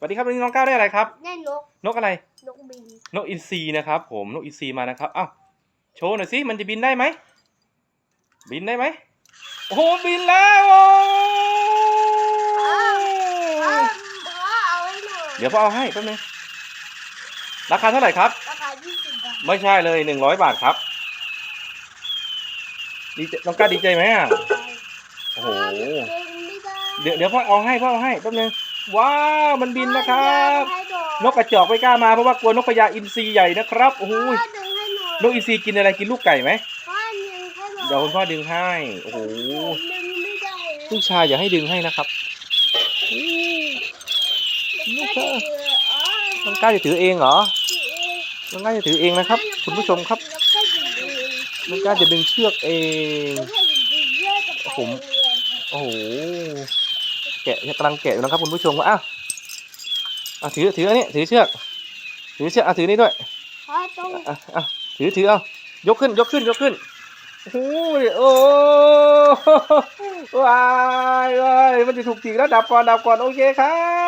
สวัสดีครับวันนี้น้องก้าวได้อะไรครับแน่นก นกอะไร นกบิน นกอินทรีนะครับผม นกอินทรีมานะครับอ้าวโชว์หน่อยสิ มันจะบินได้ไหม บินได้ไหม โอ้โห บินแล้วโอ้อ้าวพ่อเอาไว้หน่อยเดี๋ยวพ่อเอาให้แป๊บนึง ราคาเท่าไหร่ครับ ราคายี่สิบบาท ไม่ใช่เลยหนึ่งร้อยบาทครับ ดีใจน้องก้าวดีใจไหมอะ โอ้โห เดี๋ยวเดี๋ยวพ่อเอาให้พ่อเอาให้แป๊บนึง ว้าวมันบินนะครับ นกกระจอกไม่กล้ามาเพราะว่ากลัวนกพญาอินทรีใหญ่นะครับโอ้โหพ่อดึงให้หน่อยนกอินทรีกินอะไรกินลูกไก่ไหมพ่อดึงให้หน่อยเดี๋ยวคุณพ่อดึงให้โอ้โหดึงไม่ได้ลูกชายอย่าให้ดึงให้นะครับอู้ลูกชายน้องก้าวจะถือเองเหรอน้องก้าวจะถือเองนะครับ คุณผู้ชมครับน้องก้าวจะดึงเชือกเองผมโอ้โหแกะกำลังแกะอยู่นะครับคุณผู้ชมว่าอ้าวอะถือถืออันนี้ถือเชือกถือเชือกอะถือนี่ด้วยพ่อต้องอะอะถือถือเอายกขึ้นยกขึ้นยกขึ้นโอ้ยโอ้ว้ายว้ายมันจะถูกจีกแล้วดับก่อนดับก่อนโอเคครับ